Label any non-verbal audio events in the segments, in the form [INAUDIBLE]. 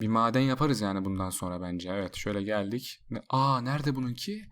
Bir maden yaparız yani bundan sonra bence. Evet şöyle geldik. Aa nerede bununki?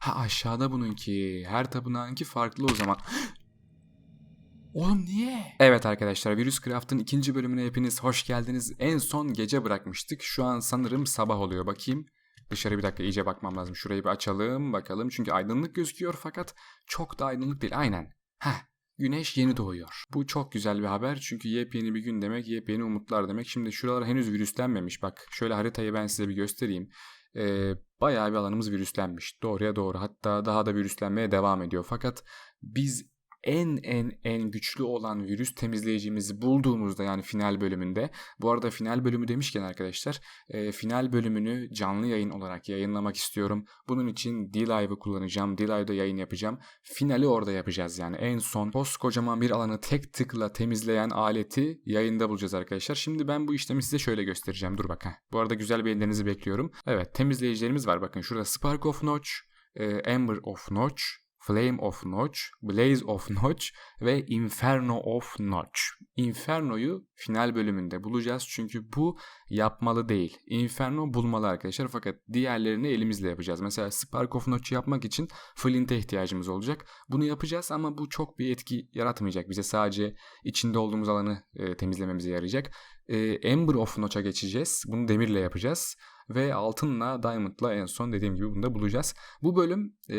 Ha aşağıda bununki. Her tapınağınki farklı o zaman. [GASPS] Oğlum niye? Evet arkadaşlar Virus Craft'ın ikinci bölümüne hepiniz hoş geldiniz. En son gece bırakmıştık. Şu an sanırım sabah oluyor. Bakayım. Dışarı bir dakika iyice bakmam lazım. Şurayı bir açalım bakalım. Çünkü aydınlık gözüküyor fakat çok da aydınlık değil. Aynen. Heh. Güneş yeni doğuyor. Bu çok güzel bir haber çünkü yepyeni bir gün demek, yepyeni umutlar demek. Şimdi şuralar henüz virüslenmemiş. Bak şöyle haritayı ben size bir göstereyim. Ee, bayağı bir alanımız virüslenmiş. Doğruya doğru. Hatta daha da virüslenmeye devam ediyor. Fakat biz en en en güçlü olan virüs temizleyicimizi bulduğumuzda yani final bölümünde bu arada final bölümü demişken arkadaşlar e, final bölümünü canlı yayın olarak yayınlamak istiyorum. Bunun için D-Live'ı kullanacağım. D-Live'da yayın yapacağım. Finali orada yapacağız yani. En son koskocaman bir alanı tek tıkla temizleyen aleti yayında bulacağız arkadaşlar. Şimdi ben bu işlemi size şöyle göstereceğim. Dur bak. Bu arada güzel bir ellerinizi bekliyorum. Evet temizleyicilerimiz var. Bakın şurada Spark of Notch, e, Ember of Notch, Flame of Notch, Blaze of Notch ve Inferno of Notch. Inferno'yu final bölümünde bulacağız çünkü bu yapmalı değil. Inferno bulmalı arkadaşlar fakat diğerlerini elimizle yapacağız. Mesela Spark of Notch'u yapmak için Flint'e ihtiyacımız olacak. Bunu yapacağız ama bu çok bir etki yaratmayacak. Bize sadece içinde olduğumuz alanı e, temizlememize yarayacak. E, Ember of Notch'a geçeceğiz. Bunu demirle yapacağız. Ve altınla, diamond'la en son dediğim gibi bunu da bulacağız. Bu bölüm e,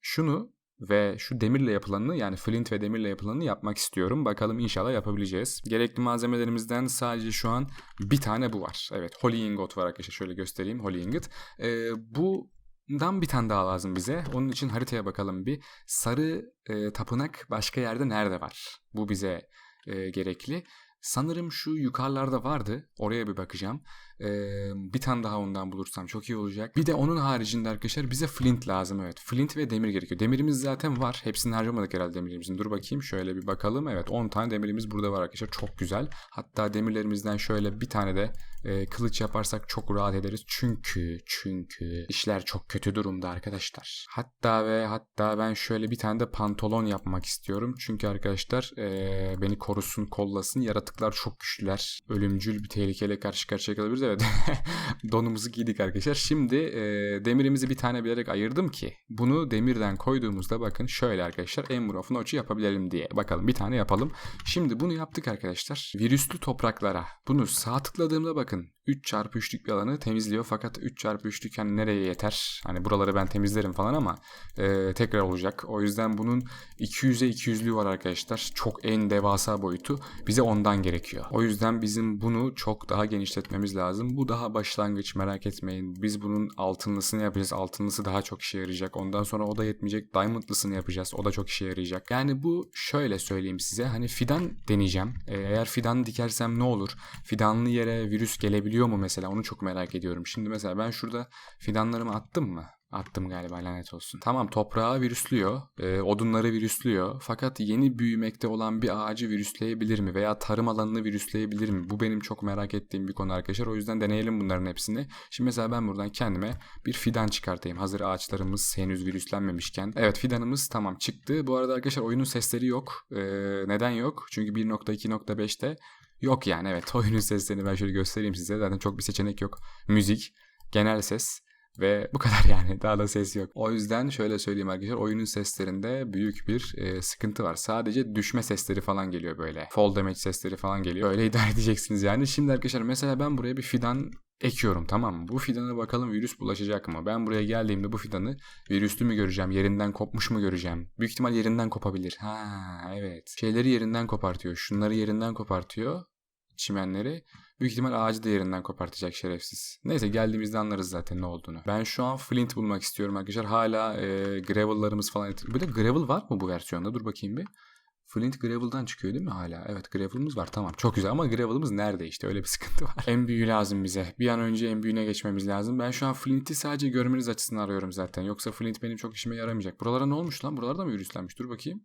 şunu ve şu demirle yapılanını yani flint ve demirle yapılanını yapmak istiyorum. Bakalım inşallah yapabileceğiz. Gerekli malzemelerimizden sadece şu an bir tane bu var. Evet Holy Ingot var arkadaşlar şöyle göstereyim Holy Ingot. Ee, bu Dan bir tane daha lazım bize. Onun için haritaya bakalım bir. Sarı e, tapınak başka yerde nerede var? Bu bize e, gerekli. Sanırım şu yukarılarda vardı. Oraya bir bakacağım. Ee, bir tane daha ondan bulursam çok iyi olacak. Bir de onun haricinde arkadaşlar bize flint lazım evet. Flint ve demir gerekiyor. Demirimiz zaten var. Hepsini harcamadık herhalde demirimizin. Dur bakayım şöyle bir bakalım. Evet 10 tane demirimiz burada var arkadaşlar. Çok güzel. Hatta demirlerimizden şöyle bir tane de e, kılıç yaparsak çok rahat ederiz. Çünkü çünkü işler çok kötü durumda arkadaşlar. Hatta ve hatta ben şöyle bir tane de pantolon yapmak istiyorum. Çünkü arkadaşlar e, beni korusun kollasın. Yaratıklar çok güçlüler. Ölümcül bir tehlikeyle karşı karşıya kalabiliriz. Evet [LAUGHS] donumuzu giydik arkadaşlar. Şimdi e, demirimizi bir tane bilerek ayırdım ki bunu demirden koyduğumuzda bakın şöyle arkadaşlar Ember of Notch'u yapabilelim diye. Bakalım bir tane yapalım. Şimdi bunu yaptık arkadaşlar. Virüslü topraklara bunu sağ tıkladığımda bakın 3 çarpı 3'lük bir alanı temizliyor. Fakat 3 çarpı 3'lük hani nereye yeter? Hani buraları ben temizlerim falan ama e, tekrar olacak. O yüzden bunun 200'e 200'lüğü var arkadaşlar. Çok en devasa boyutu. Bize ondan gerekiyor. O yüzden bizim bunu çok daha genişletmemiz lazım. Bu daha başlangıç merak etmeyin. Biz bunun altınlısını yapacağız. Altınlısı daha çok işe yarayacak. Ondan sonra o da yetmeyecek. Diamondlısını yapacağız. O da çok işe yarayacak. Yani bu şöyle söyleyeyim size. Hani fidan deneyeceğim. E, eğer fidan dikersem ne olur? Fidanlı yere virüs gelebiliyor mu mesela? Onu çok merak ediyorum. Şimdi mesela ben şurada fidanlarımı attım mı? Attım galiba lanet olsun. Tamam toprağı virüslüyor, e, odunları virüslüyor. Fakat yeni büyümekte olan bir ağacı virüsleyebilir mi? Veya tarım alanını virüsleyebilir mi? Bu benim çok merak ettiğim bir konu arkadaşlar. O yüzden deneyelim bunların hepsini. Şimdi mesela ben buradan kendime bir fidan çıkartayım. Hazır ağaçlarımız henüz virüslenmemişken. Evet fidanımız tamam çıktı. Bu arada arkadaşlar oyunun sesleri yok. E, neden yok? Çünkü 1.2.5'te yok yani evet [LAUGHS] oyunun seslerini ben şöyle göstereyim size. Zaten çok bir seçenek yok. Müzik, genel ses ve bu kadar [LAUGHS] yani. Daha da ses yok. O yüzden şöyle söyleyeyim arkadaşlar. Oyunun seslerinde büyük bir e, sıkıntı var. Sadece düşme sesleri falan geliyor böyle. Fall damage sesleri falan geliyor. Öyle [LAUGHS] idare edeceksiniz yani. Şimdi arkadaşlar mesela ben buraya bir fidan ekiyorum tamam mı? Bu fidana bakalım virüs bulaşacak mı? Ben buraya geldiğimde bu fidanı virüslü mü göreceğim? Yerinden kopmuş mu göreceğim? Büyük ihtimal yerinden kopabilir. Ha evet. Şeyleri yerinden kopartıyor. Şunları yerinden kopartıyor. Çimenleri. Büyük ihtimal ağacı da yerinden kopartacak şerefsiz. Neyse geldiğimizde anlarız zaten ne olduğunu. Ben şu an flint bulmak istiyorum arkadaşlar. Hala e, gravel'larımız falan. Bir de gravel var mı bu versiyonda? Dur bakayım bir. Flint Gravel'dan çıkıyor değil mi hala? Evet Gravel'ımız var tamam çok güzel ama Gravel'ımız nerede işte öyle bir sıkıntı var. En büyüğü lazım bize. Bir an önce en büyüğüne geçmemiz lazım. Ben şu an Flint'i sadece görmeniz açısından arıyorum zaten. Yoksa Flint benim çok işime yaramayacak. Buralara ne olmuş lan? Buralarda mı virüslenmiş? Dur bakayım.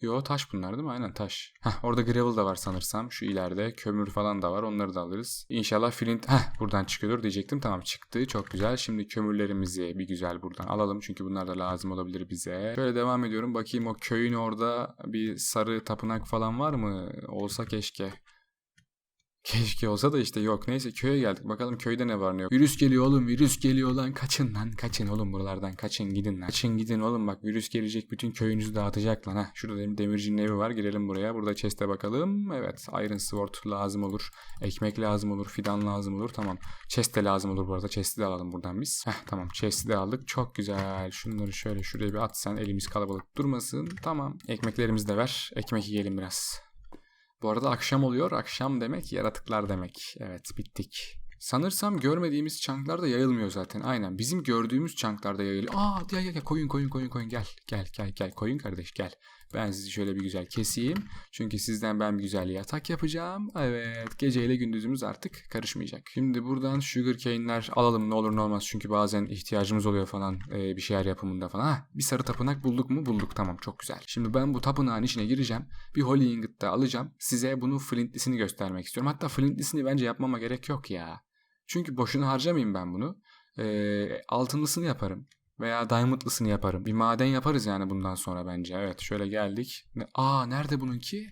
Yo taş bunlar değil mi? Aynen taş. Heh, orada gravel da var sanırsam. Şu ileride kömür falan da var. Onları da alırız. İnşallah flint heh, buradan çıkıyordur diyecektim. Tamam çıktı. Çok güzel. Şimdi kömürlerimizi bir güzel buradan alalım. Çünkü bunlar da lazım olabilir bize. Şöyle devam ediyorum. Bakayım o köyün orada bir sarı tapınak falan var mı? Olsa keşke. Keşke olsa da işte yok. Neyse köye geldik. Bakalım köyde ne var ne yok. Virüs geliyor oğlum virüs geliyor lan. Kaçın lan. Kaçın oğlum buralardan. Kaçın gidin lan. Kaçın gidin oğlum bak virüs gelecek. Bütün köyünüzü dağıtacak lan. Heh, şurada dem- demircinin evi var. Girelim buraya. Burada chest'e bakalım. Evet Iron Sword lazım olur. Ekmek lazım olur. Fidan lazım olur. Tamam. Chest de lazım olur bu arada. Chest'i de alalım buradan biz. Heh tamam. Chest'i de aldık. Çok güzel. Şunları şöyle şuraya bir atsan elimiz kalabalık durmasın. Tamam. Ekmeklerimizi de ver. Ekmek yiyelim biraz. Bu arada akşam oluyor. Akşam demek yaratıklar demek. Evet bittik. Sanırsam görmediğimiz çanklar da yayılmıyor zaten. Aynen. Bizim gördüğümüz çanklarda yayılıyor. Aa gel gel gel koyun koyun koyun koyun gel. Gel gel gel koyun kardeş gel. Ben sizi şöyle bir güzel keseyim. Çünkü sizden ben bir güzel yatak yapacağım. Evet geceyle gündüzümüz artık karışmayacak. Şimdi buradan sugar cane'ler alalım ne olur ne olmaz. Çünkü bazen ihtiyacımız oluyor falan e, bir şeyler yapımında falan. Ha, bir sarı tapınak bulduk mu? Bulduk tamam çok güzel. Şimdi ben bu tapınağın içine gireceğim. Bir holy ingot da alacağım. Size bunun flintlisini göstermek istiyorum. Hatta flintlisini bence yapmama gerek yok ya. Çünkü boşuna harcamayayım ben bunu. Ee, altınlısını yaparım. Veya diamondlısını yaparım. Bir maden yaparız yani bundan sonra bence. Evet şöyle geldik. Aa nerede bununki?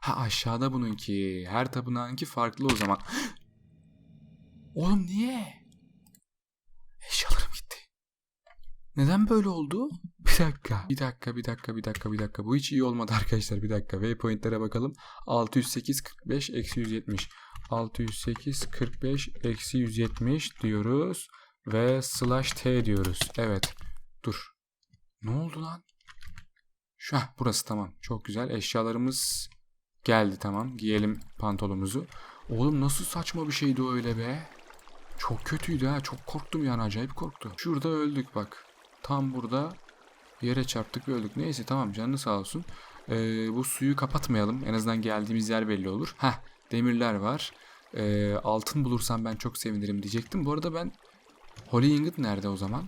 Ha aşağıda bununki. Her tapınağınki farklı o zaman. [GASPS] Oğlum niye? Eşyalarım gitti. Neden böyle oldu? [LAUGHS] Bir dakika. Bir dakika, bir dakika, bir dakika, bir dakika. Bu hiç iyi olmadı arkadaşlar. Bir dakika. Waypointlere bakalım. 608, 45, eksi 170. 608, 45, eksi 170 diyoruz. Ve slash t diyoruz. Evet. Dur. Ne oldu lan? Şu heh, burası tamam. Çok güzel. Eşyalarımız geldi tamam. Giyelim pantolonumuzu. Oğlum nasıl saçma bir şeydi öyle be. Çok kötüydü ha. Çok korktum yani acayip korktu. Şurada öldük bak. Tam burada yere çarptık ve öldük. Neyse tamam canını sağ olsun. Ee, bu suyu kapatmayalım. En azından geldiğimiz yer belli olur. Heh demirler var. Ee, altın bulursam ben çok sevinirim diyecektim. Bu arada ben Holy Ingot nerede o zaman?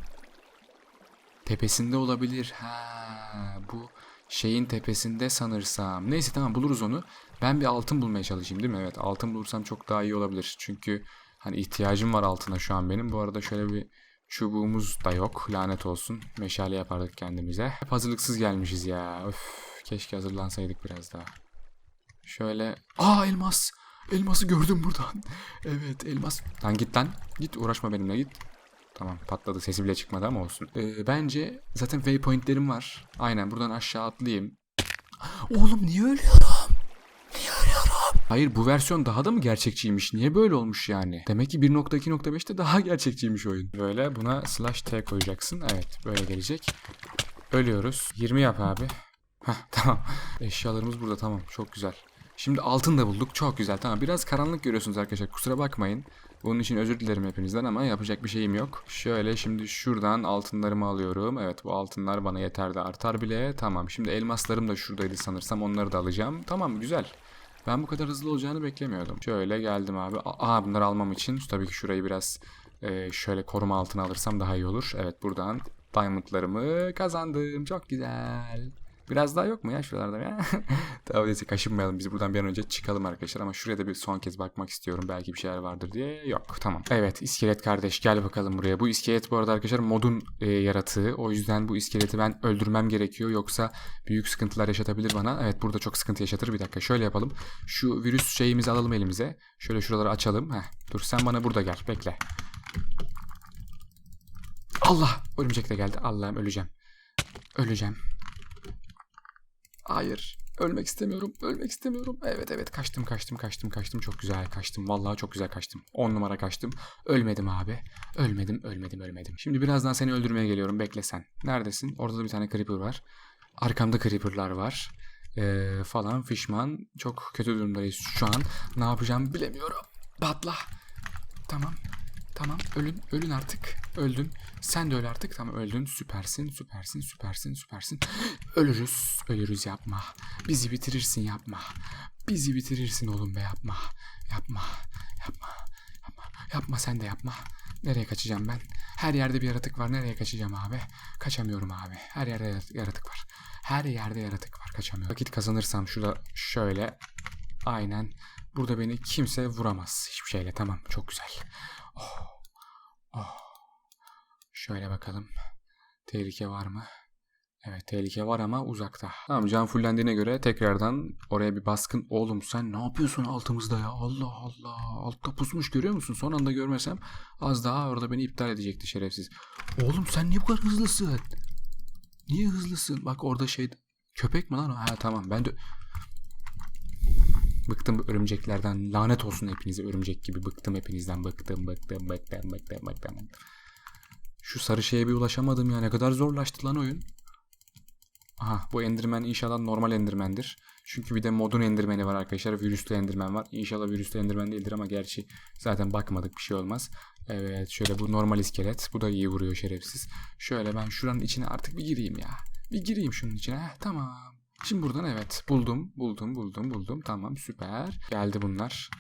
Tepesinde olabilir. Ha, bu şeyin tepesinde sanırsam. Neyse tamam buluruz onu. Ben bir altın bulmaya çalışayım değil mi? Evet altın bulursam çok daha iyi olabilir. Çünkü hani ihtiyacım var altına şu an benim. Bu arada şöyle bir çubuğumuz da yok. Lanet olsun. Meşale yapardık kendimize. Hep hazırlıksız gelmişiz ya. Öf, keşke hazırlansaydık biraz daha. Şöyle. Aa elmas. Elması gördüm buradan. [LAUGHS] Evet elmas. Lan git lan. Git uğraşma benimle git. Tamam patladı sesi bile çıkmadı ama olsun. Ee, bence zaten waypointlerim var. Aynen buradan aşağı atlayayım. Oğlum niye ölüyorum? Niye ölüyorum? Hayır bu versiyon daha da mı gerçekçiymiş? Niye böyle olmuş yani? Demek ki 1.2.5'te daha gerçekçiymiş oyun. Böyle buna slash t koyacaksın. Evet böyle gelecek. Ölüyoruz. 20 yap abi. Heh tamam. Eşyalarımız burada tamam çok güzel. Şimdi altın da bulduk. Çok güzel. Tamam. Biraz karanlık görüyorsunuz arkadaşlar. Kusura bakmayın. Bunun için özür dilerim hepinizden ama yapacak bir şeyim yok. Şöyle şimdi şuradan altınlarımı alıyorum. Evet bu altınlar bana yeter de artar bile. Tamam. Şimdi elmaslarım da şuradaydı sanırsam. Onları da alacağım. Tamam güzel. Ben bu kadar hızlı olacağını beklemiyordum. Şöyle geldim abi. Aa bunları almam için tabii ki şurayı biraz e, şöyle koruma altına alırsam daha iyi olur. Evet buradan diamondlarımı kazandım. Çok güzel. Biraz daha yok mu ya şuralarda ya? [LAUGHS] tamam neyse kaşınmayalım. Biz buradan bir an önce çıkalım arkadaşlar. Ama şuraya da bir son kez bakmak istiyorum. Belki bir şeyler vardır diye. Yok tamam. Evet iskelet kardeş gel bakalım buraya. Bu iskelet bu arada arkadaşlar modun e, yaratığı. O yüzden bu iskeleti ben öldürmem gerekiyor. Yoksa büyük sıkıntılar yaşatabilir bana. Evet burada çok sıkıntı yaşatır. Bir dakika şöyle yapalım. Şu virüs şeyimizi alalım elimize. Şöyle şuraları açalım. Heh, dur sen bana burada gel. Bekle. Allah! Örümcek de geldi. Allah'ım öleceğim. Öleceğim. Hayır. Ölmek istemiyorum. Ölmek istemiyorum. Evet evet kaçtım kaçtım kaçtım kaçtım. Çok güzel kaçtım. Vallahi çok güzel kaçtım. 10 numara kaçtım. Ölmedim abi. Ölmedim ölmedim ölmedim. Şimdi birazdan seni öldürmeye geliyorum. Bekle sen. Neredesin? Orada da bir tane creeper var. Arkamda creeperlar var. Ee, falan fişman. Çok kötü durumdayız şu an. Ne yapacağım bilemiyorum. Patla. Tamam. Tamam ölün ölün artık. Öldün. Sen de öl artık. Tamam öldün. Süpersin süpersin süpersin süpersin. Ölürüz. Ölürüz yapma. Bizi bitirirsin yapma. Bizi bitirirsin oğlum be yapma. Yapma. Yapma. Yapma. Yapma sen de yapma. Nereye kaçacağım ben? Her yerde bir yaratık var. Nereye kaçacağım abi? Kaçamıyorum abi. Her yerde yarat- yaratık var. Her yerde yaratık var. Kaçamıyorum. Vakit kazanırsam şurada şöyle. Aynen. Burada beni kimse vuramaz. Hiçbir şeyle. Tamam. Çok güzel. Oh. Oh. Şöyle bakalım. Tehlike var mı? Evet tehlike var ama uzakta. Tamam can fullendiğine göre tekrardan oraya bir baskın. Oğlum sen ne yapıyorsun altımızda ya? Allah Allah. Altta pusmuş görüyor musun? Son anda görmesem az daha orada beni iptal edecekti şerefsiz. Oğlum sen niye bu kadar hızlısın? Niye hızlısın? Bak orada şey... Köpek mi lan o? Ha tamam ben de... Bıktım örümceklerden. Lanet olsun hepinize örümcek gibi. Bıktım hepinizden. Bıktım, bıktım, bıktım, bıktım, bıktım. Şu sarı şeye bir ulaşamadım ya. Ne kadar zorlaştı lan oyun. Aha bu Enderman inşallah normal Enderman'dir. Çünkü bir de modun Enderman'i var arkadaşlar. Virüslü Enderman var. İnşallah virüslü Enderman değildir ama gerçi zaten bakmadık bir şey olmaz. Evet şöyle bu normal iskelet. Bu da iyi vuruyor şerefsiz. Şöyle ben şuranın içine artık bir gireyim ya. Bir gireyim şunun içine. Heh, tamam. Şimdi buradan evet buldum buldum buldum buldum. Tamam süper. Geldi bunlar.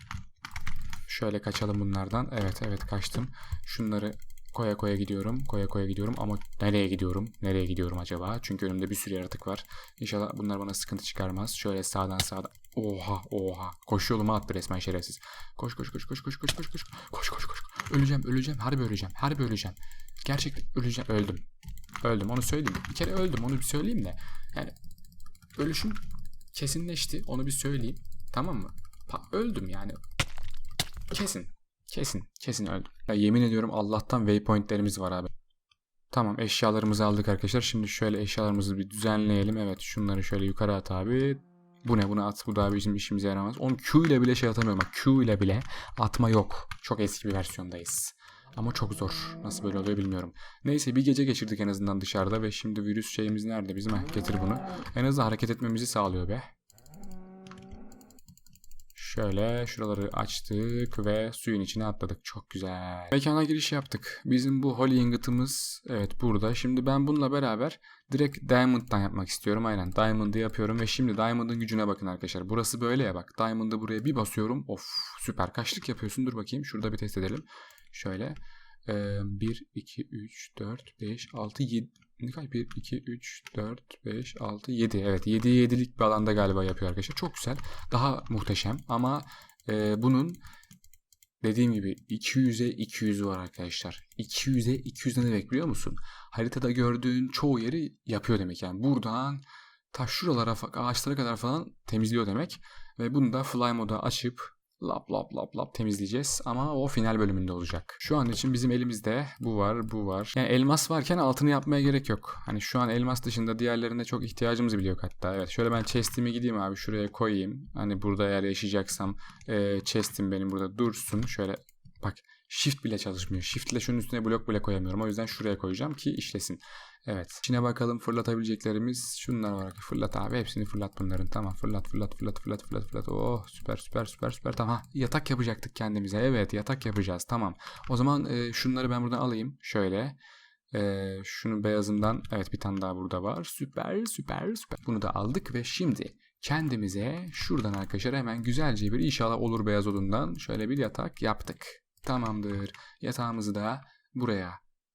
Şöyle kaçalım bunlardan. Evet evet kaçtım. Şunları koya koya gidiyorum. Koya koya gidiyorum ama nereye gidiyorum? Nereye gidiyorum acaba? Çünkü önümde bir sürü yaratık var. İnşallah bunlar bana sıkıntı çıkarmaz. Şöyle sağdan sağdan. Oha oha. Koş yoluma attı resmen şerefsiz. Koş koş koş koş koş koş koş koş. Koş koş koş. Öleceğim öleceğim. Harbi öleceğim. Harbi öleceğim. Gerçekten öleceğim. Öldüm. Öldüm onu söyleyeyim. Bir kere öldüm onu bir söyleyeyim de. Yani ölüşüm kesinleşti. Onu bir söyleyeyim. Tamam mı? Pa- öldüm yani. Kesin. Kesin. Kesin öldüm. Ya yemin ediyorum Allah'tan waypointlerimiz var abi. Tamam eşyalarımızı aldık arkadaşlar. Şimdi şöyle eşyalarımızı bir düzenleyelim. Evet şunları şöyle yukarı at abi. Bu ne bunu at. Bu da bizim işimize yaramaz. Onu Q ile bile şey atamıyorum. Q ile bile atma yok. Çok eski bir versiyondayız. Ama çok zor. Nasıl böyle oluyor bilmiyorum. Neyse bir gece geçirdik en azından dışarıda ve şimdi virüs şeyimiz nerede bizim? Heh, getir bunu. En azından hareket etmemizi sağlıyor be. Şöyle şuraları açtık ve suyun içine atladık. Çok güzel. Mekana giriş yaptık. Bizim bu Holy Ingot'ımız evet burada. Şimdi ben bununla beraber direkt Diamond'dan yapmak istiyorum. Aynen Diamond'ı yapıyorum ve şimdi Diamond'ın gücüne bakın arkadaşlar. Burası böyle ya bak. Diamond'ı buraya bir basıyorum. Of süper. Kaçlık yapıyorsun? Dur bakayım. Şurada bir test edelim. Şöyle. Ee, 1, 2, 3, 4, 5, 6, 7. Ne kadar? 1, 2, 3, 4, 5, 6, 7. Evet 7'ye 7'lik bir alanda galiba yapıyor arkadaşlar. Çok güzel. Daha muhteşem ama e, bunun dediğim gibi 200'e 200 var arkadaşlar. 200'e 200 ne demek biliyor musun? Haritada gördüğün çoğu yeri yapıyor demek yani. Buradan ta şuralara ağaçlara kadar falan temizliyor demek. Ve bunu da fly moda açıp lap lap lap lap temizleyeceğiz ama o final bölümünde olacak. Şu an için bizim elimizde bu var, bu var. Yani elmas varken altını yapmaya gerek yok. Hani şu an elmas dışında diğerlerine çok ihtiyacımız bile yok hatta. Evet şöyle ben chest'imi gideyim abi şuraya koyayım. Hani burada eğer yaşayacaksam e, chest'im benim burada dursun. Şöyle bak shift bile çalışmıyor. Shift ile şunun üstüne blok bile koyamıyorum. O yüzden şuraya koyacağım ki işlesin. Evet. İçine bakalım fırlatabileceklerimiz şunlar var. Fırlat abi hepsini fırlat bunların. Tamam fırlat fırlat fırlat fırlat fırlat fırlat. Oh süper süper süper süper. Tamam. Yatak yapacaktık kendimize. Evet yatak yapacağız. Tamam. O zaman e, şunları ben buradan alayım. Şöyle. E, şunu beyazından evet bir tane daha burada var. Süper süper süper. Bunu da aldık ve şimdi kendimize şuradan arkadaşlar hemen güzelce bir inşallah olur beyaz odundan şöyle bir yatak yaptık. Tamamdır. Yatağımızı da buraya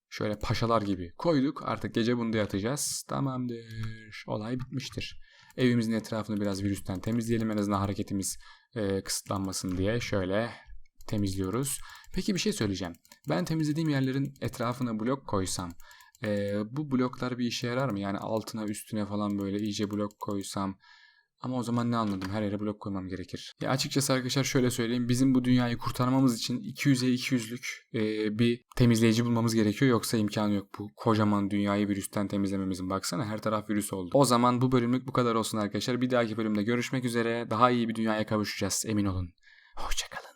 şöyle paşalar gibi koyduk. Artık gece bunda yatacağız. Tamamdır. Olay bitmiştir. Evimizin etrafını biraz virüsten temizleyelim. En azından hareketimiz e, kısıtlanmasın diye şöyle temizliyoruz. Peki bir şey söyleyeceğim. Ben temizlediğim yerlerin etrafına blok koysam e, bu bloklar bir işe yarar mı? Yani altına üstüne falan böyle iyice blok koysam ama o zaman ne anladım? Her yere blok koymam gerekir. Ya açıkçası arkadaşlar şöyle söyleyeyim. Bizim bu dünyayı kurtarmamız için 200'e 200'lük e, bir temizleyici bulmamız gerekiyor. Yoksa imkanı yok. Bu kocaman dünyayı virüsten temizlememizin. Baksana her taraf virüs oldu. O zaman bu bölümlük bu kadar olsun arkadaşlar. Bir dahaki bölümde görüşmek üzere. Daha iyi bir dünyaya kavuşacağız emin olun. Hoşçakalın.